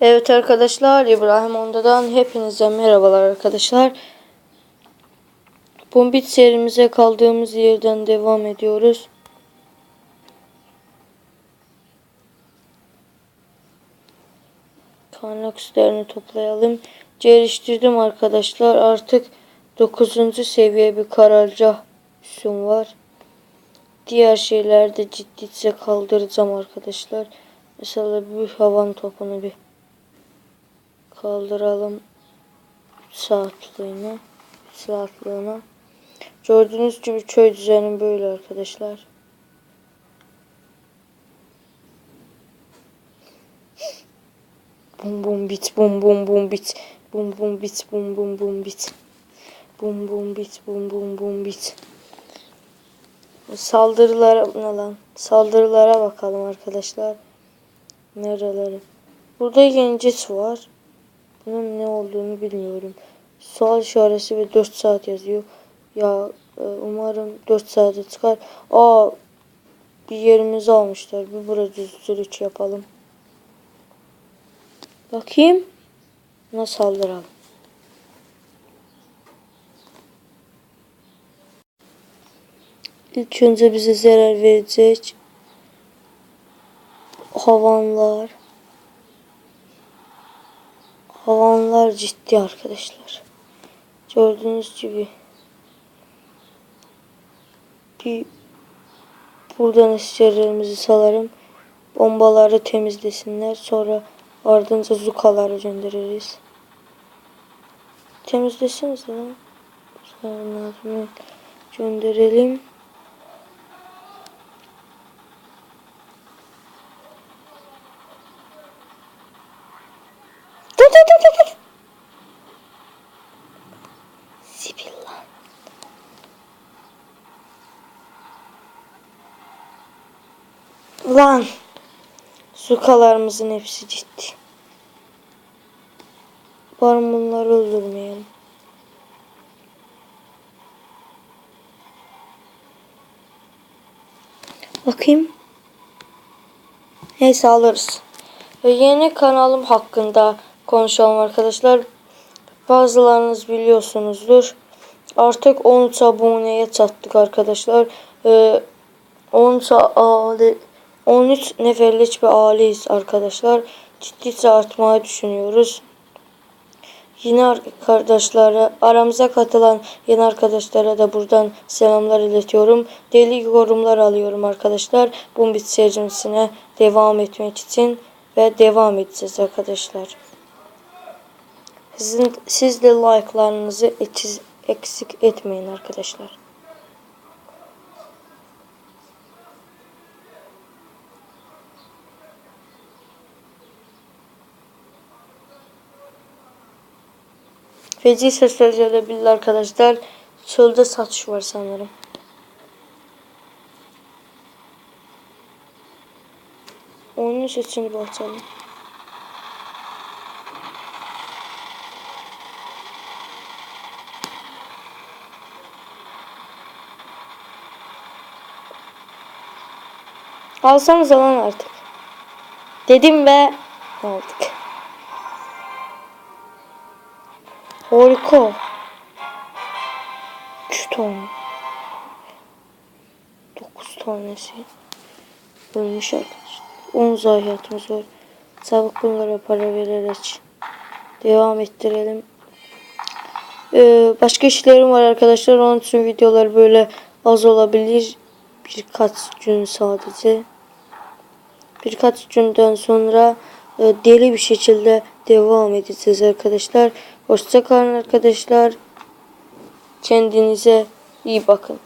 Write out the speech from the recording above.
Evet arkadaşlar İbrahim Onda'dan hepinize merhabalar arkadaşlar. Bombit serimize kaldığımız yerden devam ediyoruz. Kaynak üstlerini toplayalım. Geliştirdim arkadaşlar. Artık 9. seviye bir kararca üssüm var. Diğer şeyleri de ciddice kaldıracağım arkadaşlar. Mesela bir havan topunu bir kaldıralım. 3 saatliğine. 3 saatliğine. Gördüğünüz gibi köy düzeni böyle arkadaşlar. Bum bum bit bum bum bum bit. Bum bum bit bum bum bum bit. Bum bum bit bum bum bum bit. Saldırılara ne lan? Saldırılara bakalım arkadaşlar. Nereleri? Burada yengeç var. Bunun ne olduğunu bilmiyorum. Sual işareti ve 4 saat yazıyor. Ya e, umarım 4 saate çıkar. Aa bir yerimizi almışlar. Bir burada düzülük yapalım. Bakayım. Nasıl saldıralım. İlk önce bize zarar verecek havanlar. Havanlar ciddi arkadaşlar. Gördüğünüz gibi bir buradan esirlerimizi salarım. Bombaları temizlesinler. Sonra ardınca zukaları göndeririz. Temizlesiniz lan. Sonra gönderelim. Sibil lan. Lan. Sukalarımızın hepsi ciddi. Var bunları öldürmeyelim. Bakayım. Neyse alırız. Ve yeni kanalım hakkında konuşalım arkadaşlar. Bazılarınız biliyorsunuzdur. Artık 13 aboneye çattık arkadaşlar. Ee, 13 aile 13 neferlik bir aileyiz arkadaşlar. Ciddice artmayı düşünüyoruz. Yeni arkadaşlara, aramıza katılan yeni arkadaşlara da buradan selamlar iletiyorum. Deli yorumlar alıyorum arkadaşlar. Bu bit serisine devam etmek için ve devam edeceğiz arkadaşlar. Sizin, siz de like'larınızı eksik etmeyin arkadaşlar. Feci sesler gelebilir arkadaşlar. Çölde satış var sanırım. Oyunun sesini bakalım. Alsanız alan artık. Dedim ve aldık. Harika. 3 tane. 9 tanesi. Ölmüş arkadaşlar. 10 zayiatımız var. Çabuk bunlara para vererek devam ettirelim. Ee, başka işlerim var arkadaşlar. Onun için videolar böyle az olabilir. Birkaç gün sadece. Birkaç günden sonra e, deli bir şekilde devam edeceğiz arkadaşlar. Hoşça kalın arkadaşlar. Kendinize iyi bakın.